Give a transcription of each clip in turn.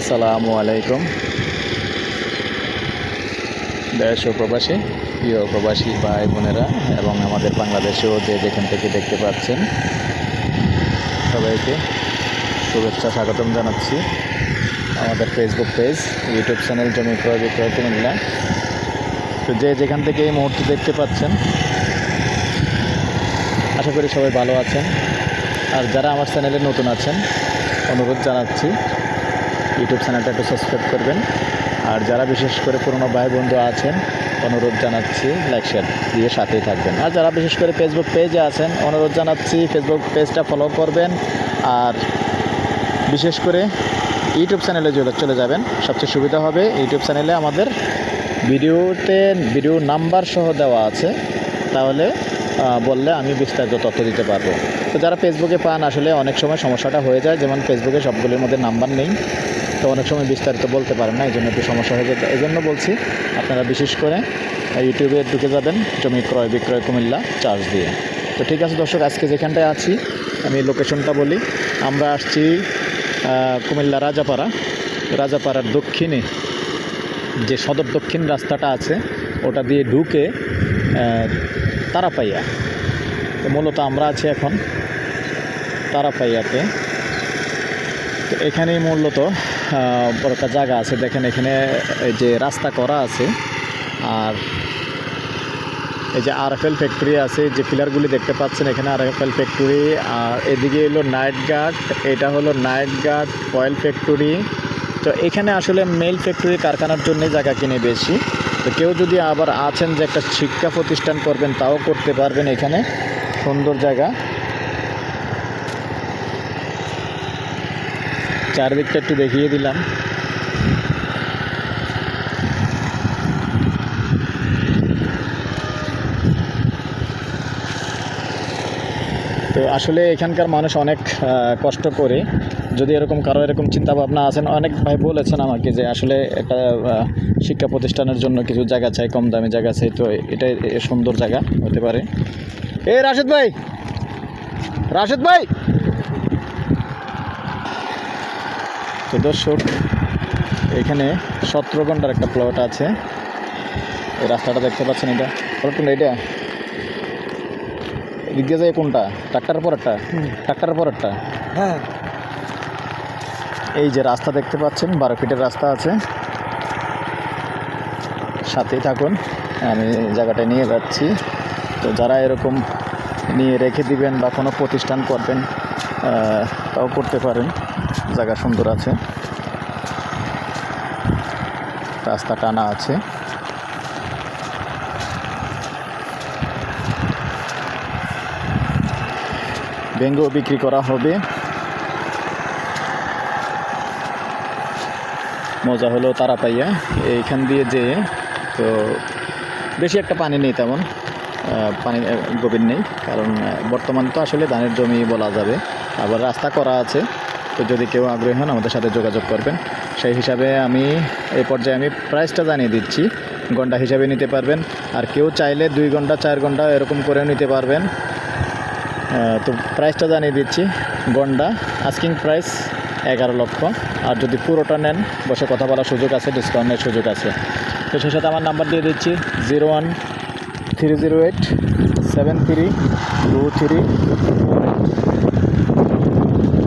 আসসালামু আলাইকুম। দেশ ও প্রবাসী, প্রিয় প্রবাসী ভাই বোনেরা এবং আমাদের বাংলাদেশেও যে যেখান থেকে দেখতে পাচ্ছেন সবাইকে শুভেচ্ছা স্বাগতম জানাচ্ছি। আমাদের ফেসবুক পেজ ইউটিউব চ্যানেল জমি ক্রয় বিক্রয় কুমিল্লা তো যে যেখান থেকে এই মুহূর্তে দেখতে পাচ্ছেন, আশা করি সবাই ভালো আছেন। আর যারা আমার চ্যানেলে নতুন আছেন, অনুরোধ জানাচ্ছি ইউটিউব চ্যানেলটা একটু সাবস্ক্রাইব করবেন। আর যারা বিশেষ করে পুরনো ভাই বন্ধু আছেন, অনুরোধ জানাচ্ছি লাইক শেয়ার দিয়ে সাথেই থাকবেন। আর যারা বিশেষ করে ফেসবুক পেজে আছেন, অনুরোধ জানাচ্ছি ফেসবুক পেজটা ফলো করবেন। আর বিশেষ করে ইউটিউব চ্যানেলে চলে চলে যাবেন। সবচেয়ে সুবিধা হবে, ইউটিউব চ্যানেলে আমাদের ভিডিওতে ভিডিও নাম্বার সহ দেওয়া আছে। তাহলে বললে আমি বিস্তারিত তথ্য দিতে পারব। তো যারা ফেসবুকে পান, আসলে অনেক সময় সমস্যাটা হয়ে যায়। যেমন ফেসবুকে সবগুলির মধ্যে নাম্বার নেই। তো অনেক সময় বিস্তারিত বলতে পারেন না এই জন্য একটু সমস্যা হয়ে যায় এই জন্য বলছি, আপনারা বিশেষ করে ইউটিউবে ঢুকে যাবেন, জমি ক্রয় বিক্রয় কুমিল্লা চার্জ দিয়ে। তো ঠিক আছে দর্শক, আজকে যেখানটায় আছি, আমি লোকেশনটা বলি। আমরা আসছি কুমিল্লা রাজাপাড়া। রাজাপাড়ার দক্ষিণে যে সদর দক্ষিণ রাস্তাটা আছে, ওটা দিয়ে ঢুকে তারাপাইয়া। তো মূলত আমরা আছি এখন তারাপাইয়াতে। তো এখানেই মূলত বড় একটা জায়গা আছে। দেখেন এখানে এই যে রাস্তা করা আছে, আর এই যে আরএফএল ফ্যাক্টরি আছে, যে পিলারগুলি দেখতে পাচ্ছেন এখানে আরএফএল ফ্যাক্টরি আর এদিকে হলো নাইট গার্ড এটা হলো নাইট গার্ড অয়েল ফ্যাক্টরি তো এখানে আসলে মেল ফ্যাক্টরি কারখানার জন্য জায়গা কিনে বেশি। তো কেউ যদি আবার আছেন যে একটা শিক্ষা প্রতিষ্ঠান করবেন, তাও করতে পারবেন এখানে। সুন্দর জায়গা। চারিদিকটা একটু দেখিয়ে দিলাম। তো আসলে এখানকার মানুষ অনেক কষ্ট করে। যদি এরকম কারও এরকম চিন্তা ভাবনা আছেন অনেক ভাই বলেছেন আমাকে যে আসলে একটা শিক্ষা প্রতিষ্ঠানের জন্য কিছু জায়গা চাই, কম দামি জায়গা চাই, তো এটাই এ সুন্দর জায়গা হতে পারে। এ রাশেদ ভাই! রাশেদ ভাই! তো দর্শক এখানে সতেরো ঘণ্টার একটা প্লট আছে। এই রাস্তাটা দেখতে পাচ্ছেন এটা। কোনটা এটা? এদিক দিয়ে যায় কোনটা? ট্রাক্টারের পরেরটা? ট্রাক্টারের পরেরটা? হ্যাঁ। এই যে রাস্তা দেখতে পাচ্ছেন বারো ফিটের রাস্তা আছে। সাথেই থাকুন আমি জায়গাটায় নিয়ে যাচ্ছি। তো যারা এরকম নিয়ে রেখে দিবেন বা কোনো প্রতিষ্ঠান করবেন তাও করতে পারেন। জায়গা সুন্দর আছে। রাস্তা টানা আছে। ব্যাঙ্গও বিক্রি করা হবে। মজা হলো তারা পাইয়া এইখান দিয়ে যে, তো বেশি একটা পানি নেই তেমন। পানি গভীর নেই। কারণ বর্তমান তো আসলে ধানের জমি বলা যাবে। আবার রাস্তা করা আছে। তো যদি কেউ আগ্রহী হন, আমাদের সাথে যোগাযোগ করবেন। সেই হিসাবে আমি এই পর্যায়ে আমি প্রাইসটা জানিয়ে দিচ্ছি। ঘণ্টা হিসাবে নিতে পারবেন। আর কেউ চাইলে দুই ঘণ্টা, চার ঘণ্টা এরকম করেও নিতে পারবেন। তো প্রাইসটা জানিয়ে দিচ্ছি। গন্ডা আস্কিং প্রাইস এগারো লক্ষ। আর যদি পুরোটা নেন, বসে কথা বলার সুযোগ আছে ডিসকাউন্টের সুযোগ আছে। তো সেই সাথে আমার নাম্বার দিয়ে দিচ্ছি। Zero one three zero eight seven three two three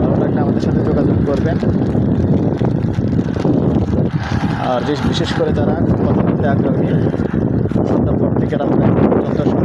ভালো লাগলে আমাদের সাথে করবেন আর বিশ- বিশেষ করে যারা কথা বলতে আগ্রহী সন্ধ্যা পর থেকে রাত্রে